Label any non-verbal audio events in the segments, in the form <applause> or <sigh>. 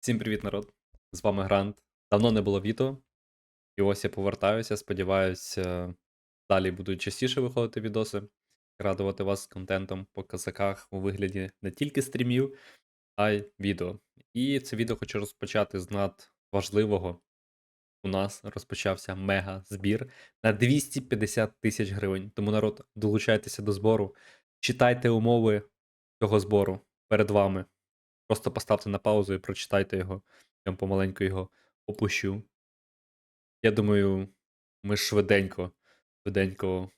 Всім привіт, народ! З вами Грант. Давно не було відео. І ось я повертаюся. Сподіваюся, далі будуть частіше виходити відоси, радувати вас контентом по казаках у вигляді не тільки стрімів, а й відео. І це відео хочу розпочати з надважливого. У нас розпочався мега збір на 250 тисяч гривень. Тому народ, долучайтеся до збору, читайте умови цього збору перед вами. Просто поставте на паузу і прочитайте його. Я вам помаленьку його опущу. Я думаю, ми швиденько, швиденько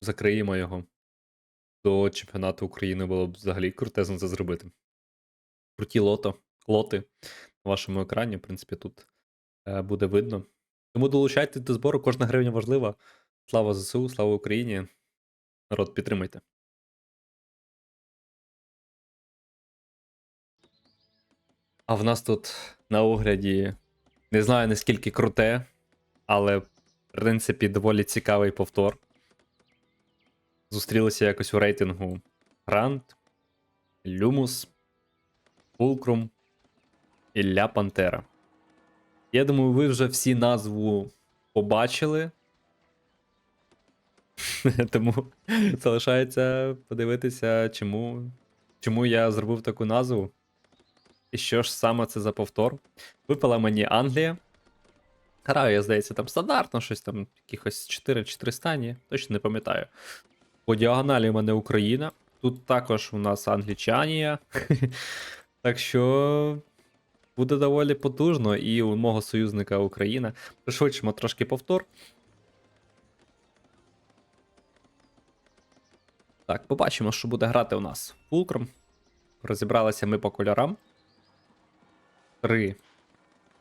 закриємо його. До чемпіонату України було б взагалі крутезно це зробити. Круті лото, лоти на вашому екрані, в принципі, тут е, буде видно. Тому долучайтесь до збору, кожна гривня важлива. Слава ЗСУ, слава Україні. Народ, підтримайте. А в нас тут на огляді не знаю наскільки круте, але в принципі доволі цікавий повтор. Зустрілися якось у рейтингу Грант, Люмус, Фулкрум і Ля Пантера. Я думаю, ви вже всі назву побачили. <laughs> Тому залишається подивитися, чому, чому я зробив таку назву. І що ж саме це за повтор? Випала мені Англія. Граю, я, здається, там стандартно, щось там, якихось 4-4 стані, точно не пам'ятаю. По діагоналі в мене Україна. Тут також у нас Англічанія. <laughs> Так що буде доволі потужно, і у мого союзника Україна. Пришвидшимо трошки повтор. Так, побачимо, що буде грати у нас Фулкром. Розібралися ми по кольорам три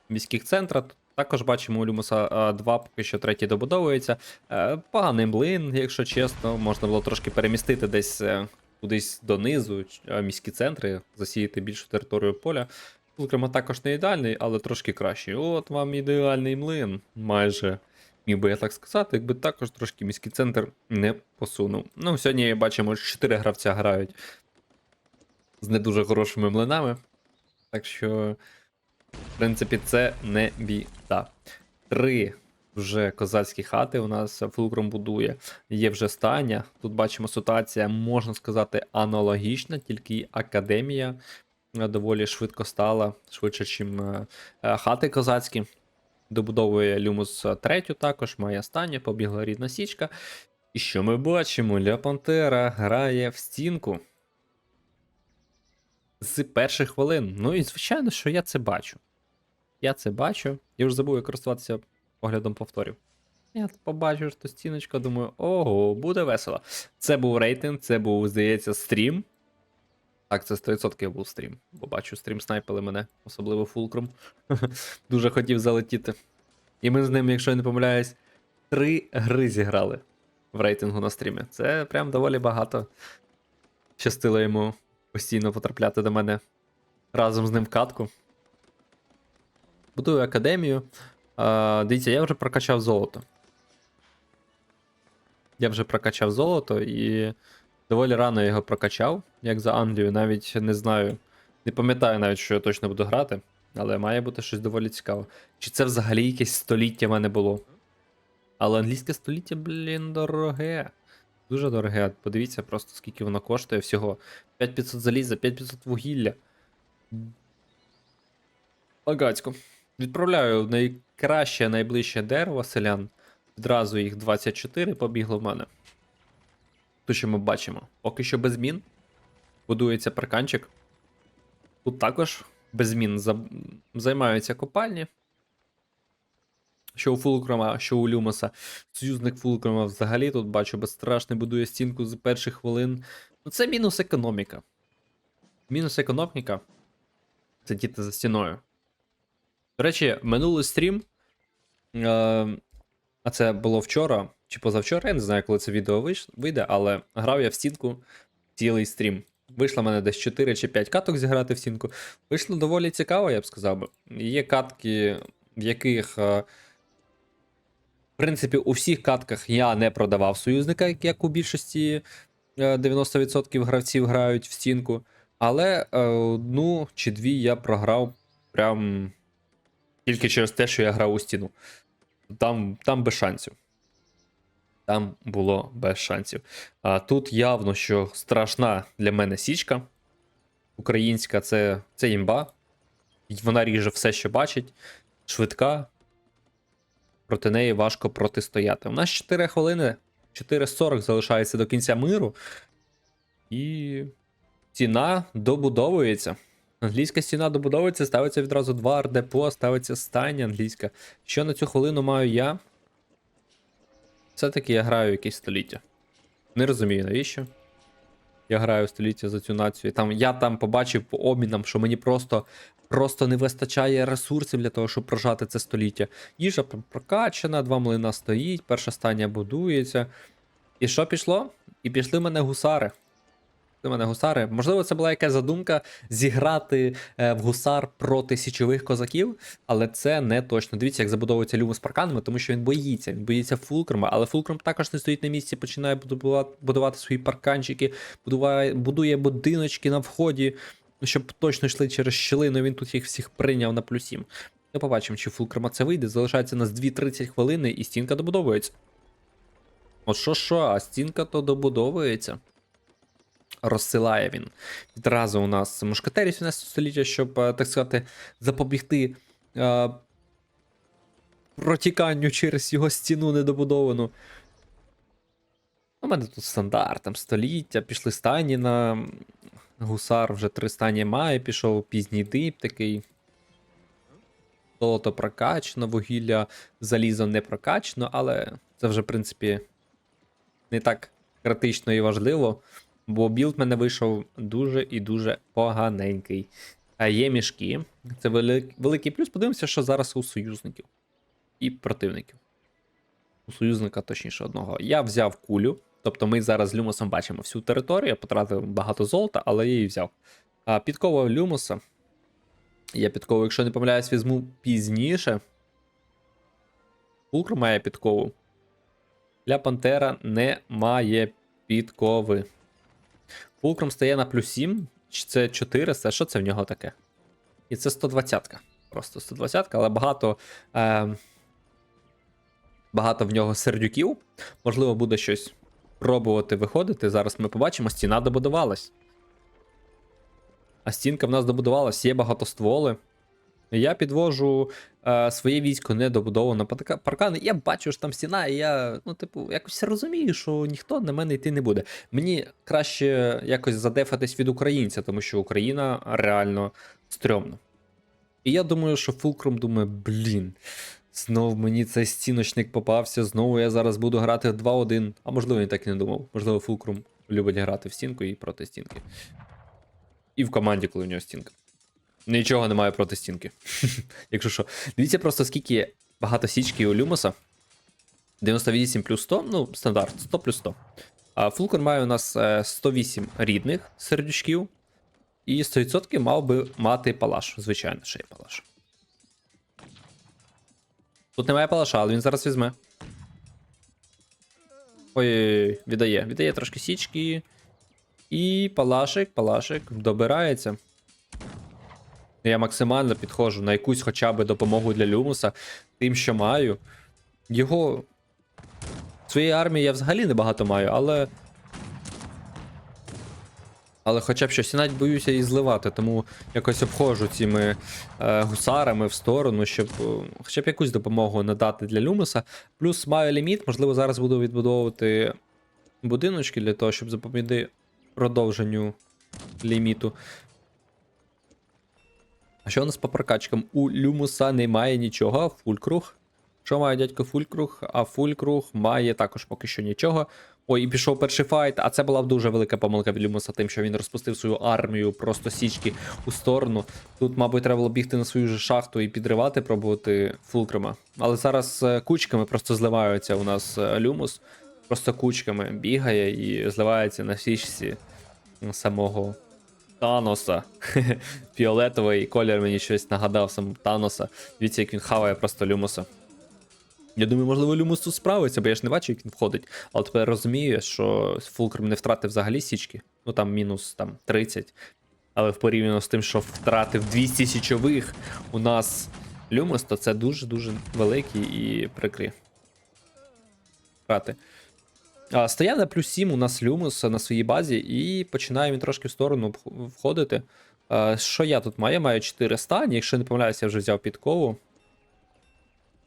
міських центра. Також бачимо у Люмуса а, два, поки що третій добудовується. Е, Поганий млин, якщо чесно, можна було трошки перемістити десь е, кудись донизу міські центри, засіяти більшу територію поля. Зокрема, також не ідеальний, але трошки кращий. От вам ідеальний млин. Майже міг би я так сказати, якби також трошки міський центр не посунув. Ну, сьогодні бачимо, що 4 гравця грають з не дуже хорошими млинами. Так що. В принципі, це не біда. Три вже козацькі хати у нас фулкром будує. Є вже стання. Тут бачимо ситуація, можна сказати, аналогічна, тільки академія е, доволі швидко стала, швидше, ніж хати козацькі. Добудовує Люмус третю також, має стання, побігла рідна січка. І що ми бачимо? Ля Пантера грає в стінку. З перших хвилин. Ну і звичайно, що я це бачу. Я це бачу. Я вже забув користуватися оглядом повторів. Я побачив що стіночка, думаю, ого, буде весело. Це був рейтинг, це був, здається, стрім. Так, це 100% був стрім. Бо бачу, стрім снайпили мене, особливо фулкром. <laughs> Дуже хотів залетіти. І ми з ним, якщо я не помиляюсь, три гри зіграли в рейтингу на стрімі. Це прям доволі багато. Щастило йому постійно потрапляти до мене разом з ним в катку. Будую академію. А, Дивіться, я вже прокачав золото. Я вже прокачав золото і доволі рано його прокачав, як за Англію. Навіть не знаю, не пам'ятаю навіть, що я точно буду грати, але має бути щось доволі цікаве. Чи це взагалі якесь століття в мене було? Але англійське століття, блін, дороге. Дуже дороге. Подивіться просто, скільки воно коштує всього. 5500 заліза, 5500 вугілля. Багацько. Відправляю найкраще, найближче дерево селян. Відразу їх 24 побігло в мене. Тут що ми бачимо. Поки що без змін. Будується парканчик. Тут також без змін займаються копальні. Що у Фулкрома, що у Люмоса. Союзник Фулкрома взагалі тут бачу, безстрашний будує стінку з перших хвилин. Ну це мінус економіка. Мінус економіка. Це діти за стіною. До речі, минулий стрім. Е, а це було вчора чи позавчора, я не знаю, коли це відео вийде, але грав я в стінку цілий стрім. Вийшло в мене десь 4 чи 5 каток зіграти в стінку. Вийшло доволі цікаво, я б сказав. Є катки, в яких. Е, принципі, у всіх катках я не продавав союзника, як у більшості 90% гравців грають в стінку. Але е, одну чи дві я програв прям тільки через те, що я грав у стіну. Там, там без шансів. Там було без шансів. А тут явно, що страшна для мене січка. Українська це, це імба. Вона ріже все, що бачить. Швидка. Проти неї важко протистояти. У нас 4 хвилини, 4.40 залишається до кінця миру. І ціна добудовується. Англійська стіна добудовується, ставиться відразу два ардепо, ставиться стайня англійська. Що на цю хвилину маю я? Все-таки я граю якесь століття. Не розумію, навіщо. Я граю століття за цю націю. Там, я там побачив по обмінам, що мені просто, просто не вистачає ресурсів для того, щоб прожати це століття. Їжа пр- прокачана, два млина стоїть, перша стання будується. І що пішло? І пішли мене гусари. В мене гусари. Можливо, це була якась задумка зіграти е, в гусар проти січових козаків, але це не точно. Дивіться, як забудовується Люмус парканами, тому що він боїться. Він боїться Фулкрома, але Фулкром також не стоїть на місці, починає будувати, свої парканчики, будуває, будує будиночки на вході, щоб точно йшли через щілину. Він тут їх всіх прийняв на плюс 7. Ми побачимо, чи Фулкрома це вийде. Залишається нас 2-30 хвилини, і стінка добудовується. От що що, а стінка то добудовується. Розсилає він. Відразу у нас мушкетерів 17 століття, щоб, е, так сказати, запобігти е, протіканню через його стіну недобудовану. У мене тут стандарт, там століття, пішли стані на гусар, вже три стані має, пішов пізній дип такий. Золото прокачано, вугілля залізо не прокачано, але це вже, в принципі, не так критично і важливо, бо білд мене вийшов дуже і дуже поганенький. А є мішки. Це велик, великий плюс. Подивимося, що зараз у союзників і противників. У союзника, точніше, одного. Я взяв кулю. Тобто ми зараз з Люмосом бачимо всю територію. Я потратив багато золота, але я її взяв. А, підкова Люмоса. Я підкову, якщо не помиляюсь, візьму пізніше. Пулкр має підкову. Для Пантера немає підкови. Пулкром стає на плюс 7, чи це 400, що це в нього таке? І це 120-ка. Просто 120-ка, але багато. Е, багато в нього сердюків. Можливо, буде щось пробувати виходити. Зараз ми побачимо, стіна добудувалась. А стінка в нас добудувалась, є багатостволи. Я підвожу е, своє військо недобудовано паркани. Я бачу, що там стіна, і я, ну, типу, якось розумію, що ніхто на мене йти не буде. Мені краще якось задефатись від українця, тому що Україна реально стрьомна. І я думаю, що Фулкром думає, блін, знов мені цей стіночник попався, знову я зараз буду грати в 2-1. А можливо, він так і не думав. Можливо, Фулкрум любить грати в стінку і проти стінки. І в команді, коли у нього стінка. Нічого немає проти стінки. <laughs> Якщо що. Дивіться просто, скільки багато січки у Люмоса. 98 плюс 100, ну, стандарт, 100 плюс 100. А Фулкор має у нас е, 108 рідних сердючків. І 100% мав би мати палаш. Звичайно, ще є палаш. Тут немає палаша, але він зараз візьме. Ой, віддає. Віддає трошки січки. І палашик, палашик добирається. Я максимально підходжу на якусь хоча б допомогу для Люмуса, тим, що маю. Його. Своєї армії я взагалі небагато маю, але. Але хоча б щось, і навіть боюся її зливати, тому якось обходжу цими е, гусарами в сторону, щоб е, хоча б якусь допомогу надати для Люмуса. Плюс маю ліміт, можливо, зараз буду відбудовувати будиночки для того, щоб запобігти продовженню ліміту. А що у нас по прокачкам? У Люмуса немає нічого, Фулькруг. Що має дядько Фулькруг? А Фулькруг має також поки що нічого. Ой, і пішов перший файт, а це була дуже велика помилка від Люмуса, тим, що він розпустив свою армію просто січки у сторону. Тут, мабуть, треба було бігти на свою же шахту і підривати, пробувати Фулкрома. Але зараз е, кучками просто зливаються у нас е, Люмус. Просто кучками бігає і зливається на січці самого Таноса. <laughs> Фіолетовий колір мені щось нагадав сам Таноса. Дивіться, як він хаває просто Люмуса. Я думаю, можливо, Люмус тут справиться, бо я ж не бачу, як він входить. Але тепер розумію, що Фулкром не втратив взагалі січки. Ну там мінус там 30. Але в порівняно з тим, що втратив 200 січових у нас Люмос, то це дуже-дуже великі і прикрі втрати. Стояв на плюс 7 у нас Люмус на своїй базі, і починає він трошки в сторону входити. Що я тут маю? Маю 4 стані, якщо не помиляюся, я вже взяв підкову.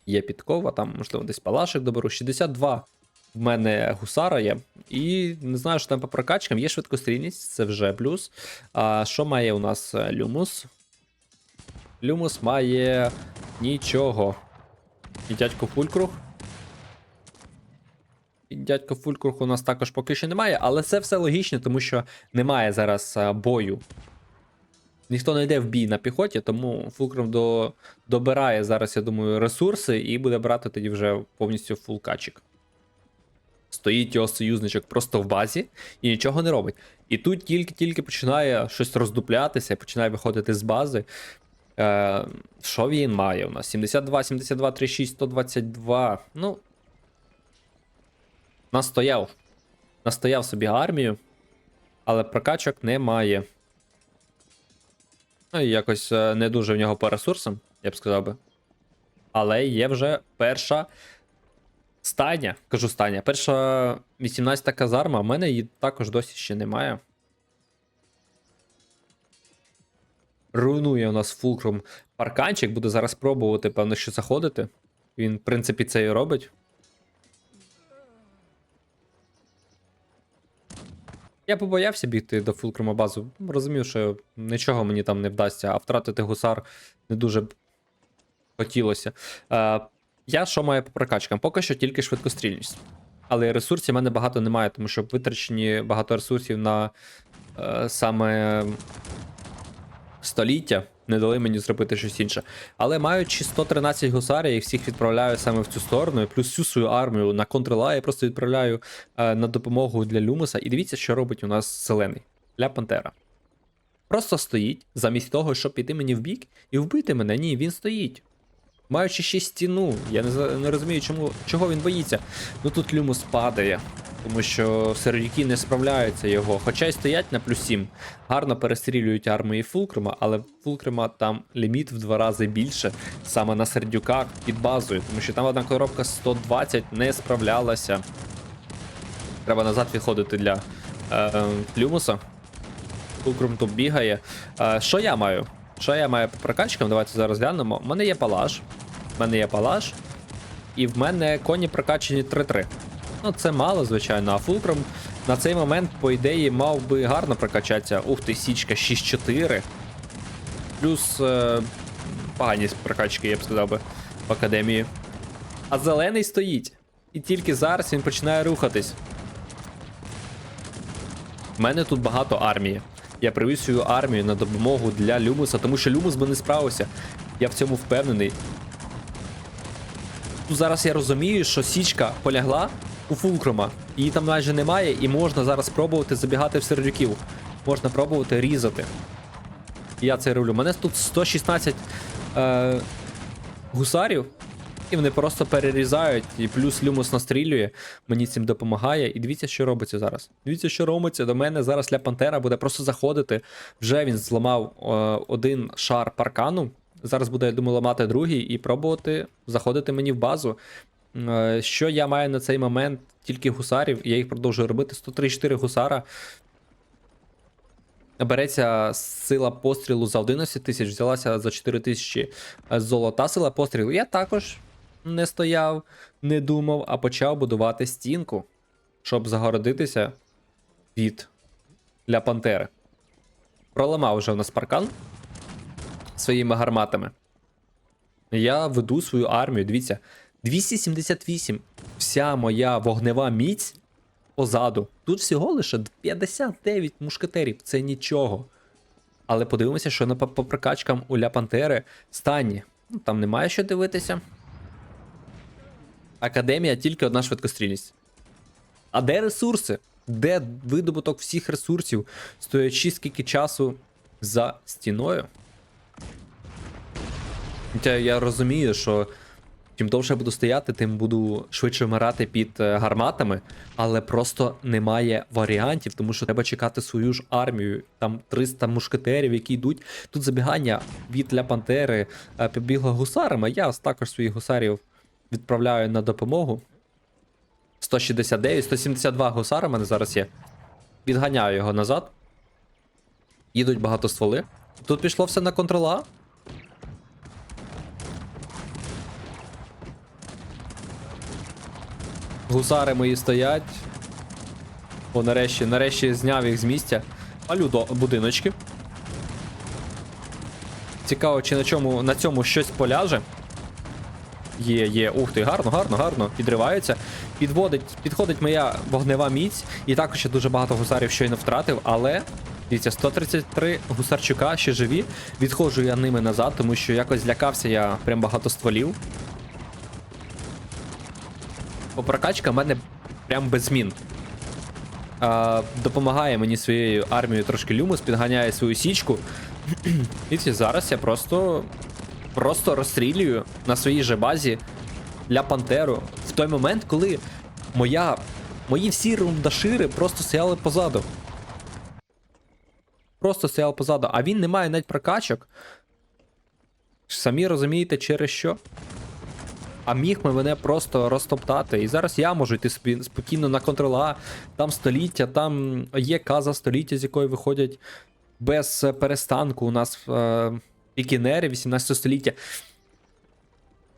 Є підкова, там, можливо, десь палашик доберу. 62 в мене гусара є. І не знаю, що там по прокачкам. Є швидкострільність, це вже плюс. А що має у нас е, Люмус? Люмус має нічого. І дядько Фулькруг. Дядько Фулькруг у нас також поки що немає, але це все логічно, тому що немає зараз а, бою. Ніхто не йде в бій на піхоті, тому Фулкрум до... добирає зараз, я думаю, ресурси і буде брати тоді вже повністю фулкачик. Стоїть його союзничок просто в базі і нічого не робить. І тут тільки-тільки починає щось роздуплятися, починає виходити з бази. Е, що він має у нас? 72, 72, 36, 122. Ну. Настояв. Настояв собі армію, але прокачок немає. Ну і якось е, не дуже в нього по ресурсам, я б сказав би. Але є вже перша стайня, кажу стайня, перша 18 казарма, в мене її також досі ще немає. Руйнує у нас фулкрум парканчик, буде зараз пробувати, певно, що заходити. Він, в принципі, це і робить. Я побоявся бігти до фулкрума базу. Розумів, що нічого мені там не вдасться, а втратити гусар не дуже хотілося. Е, я що маю по прокачкам? Поки що тільки швидкострільність. Але ресурсів в мене багато немає, тому що витрачені багато ресурсів на е, саме століття. Не дали мені зробити щось інше. Але маючи 113 гусарів, я всіх відправляю саме в цю сторону, плюс всю свою армію на контрла я просто відправляю е, на допомогу для Люмуса. І дивіться, що робить у нас зелений для Пантера. Просто стоїть, замість того, щоб піти мені в бік і вбити мене. Ні, він стоїть. Маючи ще стіну, я не, не розумію, чому, чого він боїться. Ну тут Люмус падає, тому що сердюки не справляються його. Хоча й стоять на плюс 7. Гарно перестрілюють армії Фулкрима, але Фулкрима там ліміт в два рази більше саме на сердюках під базою, тому що там одна коробка 120 не справлялася. Треба назад відходити для е, е, Люмуса. Фулкрум тут бігає. Е, що я маю? Що я маю по прокачкам? Давайте зараз глянемо. У мене є палаш. У мене є палаш. І в мене коні прокачені 3-3. Ну, це мало, звичайно, а фулкром на цей момент, по ідеї, мав би гарно прокачатися. Ух ти, січка 6-4. Плюс е, погані прокачки, я б сказав би, в академії. А зелений стоїть. І тільки зараз він починає рухатись. У мене тут багато армії. Я привіз свою армію на допомогу для Люмуса, тому що Люмус би не справився. Я в цьому впевнений. Тут зараз я розумію, що Січка полягла у Фулкрома. Її там майже немає, і можна зараз пробувати забігати в сердюків. Можна пробувати різати. Я це роблю. У мене тут 116 е, гусарів, і вони просто перерізають, і плюс Люмус настрілює, мені цим допомагає. І дивіться, що робиться зараз. Дивіться, що робиться. До мене зараз Ля Пантера буде просто заходити. Вже він зламав е, один шар паркану. Зараз буде, я думаю, ламати другий і пробувати заходити мені в базу. Е, Що я маю на цей момент? Тільки гусарів, я їх продовжую робити. 134 гусара. Береться сила пострілу за 11 тисяч, взялася за 4 тисячі е, золота сила пострілу. Я також не стояв, не думав, а почав будувати стінку, щоб загородитися від для пантери. Проламав вже у нас паркан своїми гарматами. Я веду свою армію. Дивіться, 278. Вся моя вогнева міць позаду. Тут всього лише 59 мушкетерів. Це нічого. Але подивимося, що на по прокачкам у Ля Пантери стані. Ну, там немає що дивитися. Академія тільки одна швидкострільність. А де ресурси? Де видобуток всіх ресурсів, стоячи скільки часу за стіною? Хоча я розумію, що Чим довше я буду стояти, тим буду швидше вмирати під е, гарматами, але просто немає варіантів, тому що треба чекати свою ж армію. Там 300 мушкетерів, які йдуть. Тут забігання від Ля Пантери е, побігло гусарами. Я також своїх гусарів відправляю на допомогу. 169, 172 гусара в мене зараз є. Відганяю його назад. Їдуть багато стволи. Тут пішло все на контрола. Гусари мої стоять. О, нарешті, нарешті зняв їх з місця. Палю до будиночки. Цікаво, чи на чому на цьому щось поляже. Є, є. Ух ти, гарно, гарно, гарно. Підривається. Підводить, підходить моя вогнева міць. І також я дуже багато гусарів щойно втратив, але. Дивіться, 133 гусарчука ще живі. Відходжу я ними назад, тому що якось злякався я прям багато стволів. По прокачка в мене прям без змін. А, допомагає мені своєю армією трошки люмус, підганяє свою січку. <clears throat> І зараз я просто. Просто розстрілюю на своїй же базі для Пантеру в той момент, коли моя. Мої всі рундашири просто стояли позаду. Просто стояли позаду, а він не має навіть прокачок. Самі розумієте, через що? А міг би мене просто розтоптати. І зараз я можу йти спокійно на контрола. Там століття, там є каза століття, з якої виходять без перестанку. У нас е, пікінери 18 століття.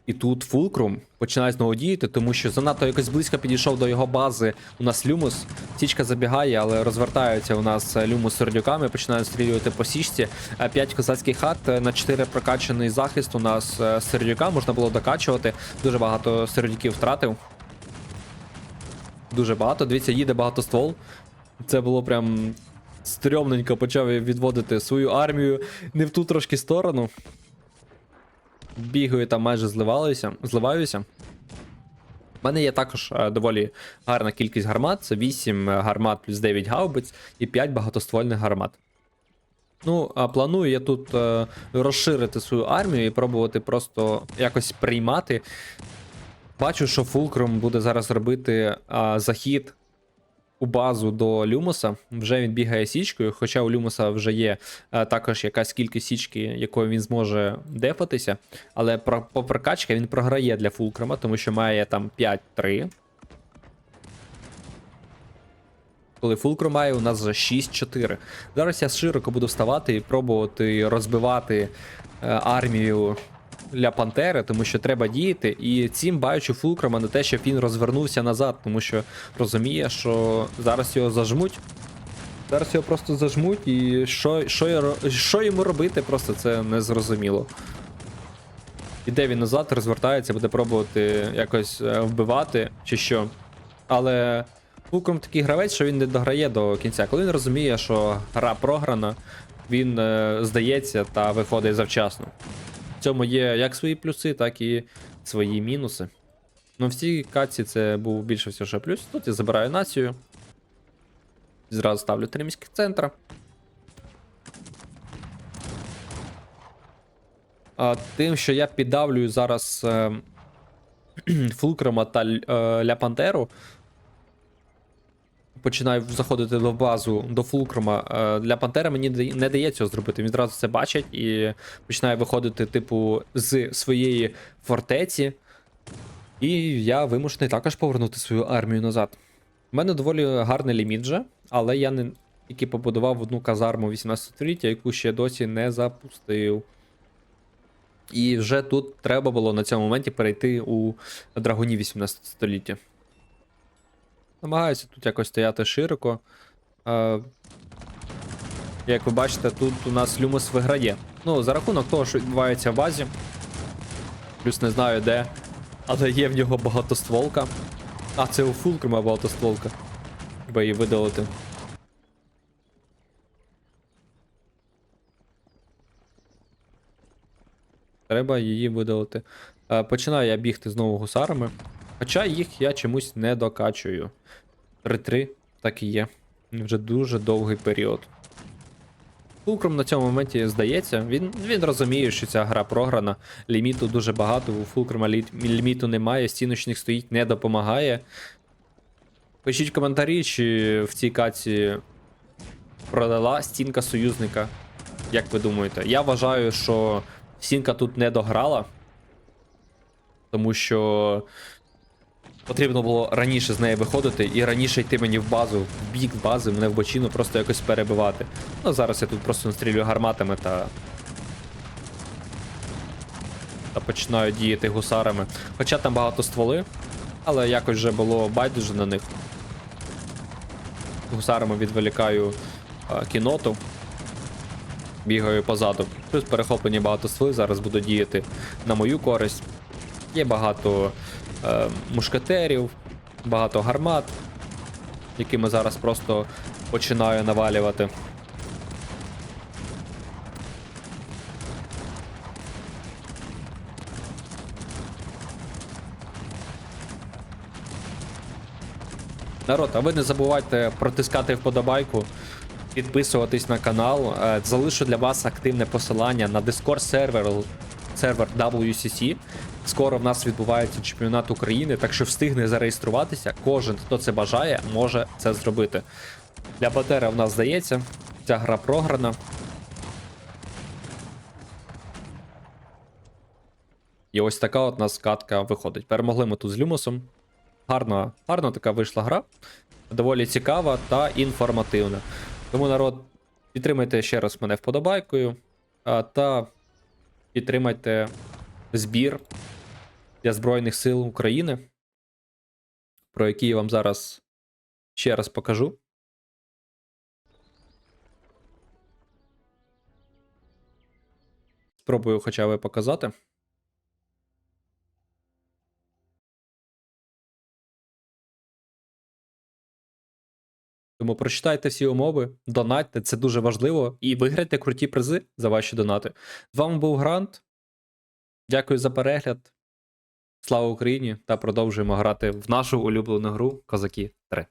І тут Фулкрум починає знову діяти, тому що занадто якось близько підійшов до його бази. У нас Люмус. Січка забігає, але розвертаються у нас е, Люмус з сердюками, починають стрілювати по січці. 5 козацьких хат е, на 4 прокачаний захист. У нас е, сердюка можна було докачувати. Дуже багато сердюків втратив. Дуже багато. Дивіться, їде багато ствол. Це було прям стрьомненько почав відводити свою армію не в ту трошки сторону. Бігаю там майже зливалися, зливаюся. У мене є також е, доволі гарна кількість гармат. Це 8 гармат плюс 9 гаубиць і 5 багатоствольних гармат. Ну, а планую я тут е, розширити свою армію і пробувати просто якось приймати. Бачу, що Фулкром буде зараз робити а, захід у базу до Люмуса. Вже він бігає січкою, хоча у Люмуса вже є е, також якась кількість січки, якою він зможе дефатися. Але про, по прокачці він програє для Фулкрома, тому що має там 5-3. Коли Фулкром має, у нас вже 6-4. Зараз я широко буду вставати і пробувати розбивати е, армію для Пантери, тому що треба діяти. І цим баючи Фулкрома на те, щоб він розвернувся назад, тому що розуміє, що зараз його зажмуть. Зараз його просто зажмуть, і що, що, що йому робити, просто це не зрозуміло. Іде він назад, розвертається, буде пробувати якось е, вбивати чи що. Але Фулкром такий гравець, що він не дограє до кінця. Коли він розуміє, що гра програна, він е, здається та виходить завчасно. Цьому є як свої плюси, так і свої мінуси. Ну, в цій каці це був більше всього що плюс. Тут я забираю націю. Зразу ставлю три міських центра. А, тим, що я піддавлюю зараз <clears throat> е, Фулкрома та Л- е, Ля Пантеру. Починаю заходити до базу до Фулкрома. Е, Для Пантери мені не дає цього зробити. Він зразу це бачить і починає виходити, типу, з своєї фортеці. І я вимушений також повернути свою армію назад. У мене доволі гарний ліміт вже, але я не тільки побудував одну казарму 18 століття, яку ще досі не запустив. І вже тут треба було на цьому моменті перейти у драгуні 18 століття. Намагаюся тут якось стояти широко. Е, як ви бачите, тут у нас Люмус виграє. Ну, за рахунок того, що відбувається в базі. Плюс не знаю де. Але є в нього багатостволка. А, це у Фулкрума багатостволка. Треба її видалити. Треба її видалити. Е, Починаю я бігти знову гусарами. Хоча їх я чомусь не докачую. 3-3, так і є. Вже дуже довгий період. Фулкром на цьому моменті здається. Він, він розуміє, що ця гра програна. Ліміту дуже багато, у Фулкрома лі- ліміту немає, стіночник стоїть, не допомагає. Пишіть коментарі, чи в цій каці продала стінка союзника. Як ви думаєте? Я вважаю, що стінка тут не дограла. Тому що потрібно було раніше з неї виходити і раніше йти мені в базу, в бік бази, мене в бочину просто якось перебивати. Ну зараз я тут просто настрілюю гарматами та. Та починаю діяти гусарами. Хоча там багато стволи, але якось вже було байдуже на них. Гусарами відволікаю а, кіноту. Бігаю позаду. Плюс перехоплені багато стволи, зараз буду діяти на мою користь. Є багато е, мушкетерів, багато гармат, якими зараз просто починаю навалювати. Народ, а ви не забувайте протискати вподобайку, підписуватись на канал. Е, Залишу для вас активне посилання на Discord сервер, сервер WCC. Скоро в нас відбувається чемпіонат України, так що встигне зареєструватися. Кожен, хто це бажає, може це зробити. Для Батера в нас здається, ця гра програна. І ось така от нас катка виходить. Перемогли ми тут з Люмосом. Гарна, гарна така вийшла гра. Доволі цікава та інформативна. Тому народ, підтримайте ще раз мене вподобайкою. Та підтримайте збір для Збройних сил України, про який я вам зараз ще раз покажу. Спробую хоча б показати. Тому прочитайте всі умови, донатьте, це дуже важливо, і виграйте круті призи за ваші донати. З вами був Грант. Дякую за перегляд. Слава Україні! Та продовжуємо грати в нашу улюблену гру Козаки 3.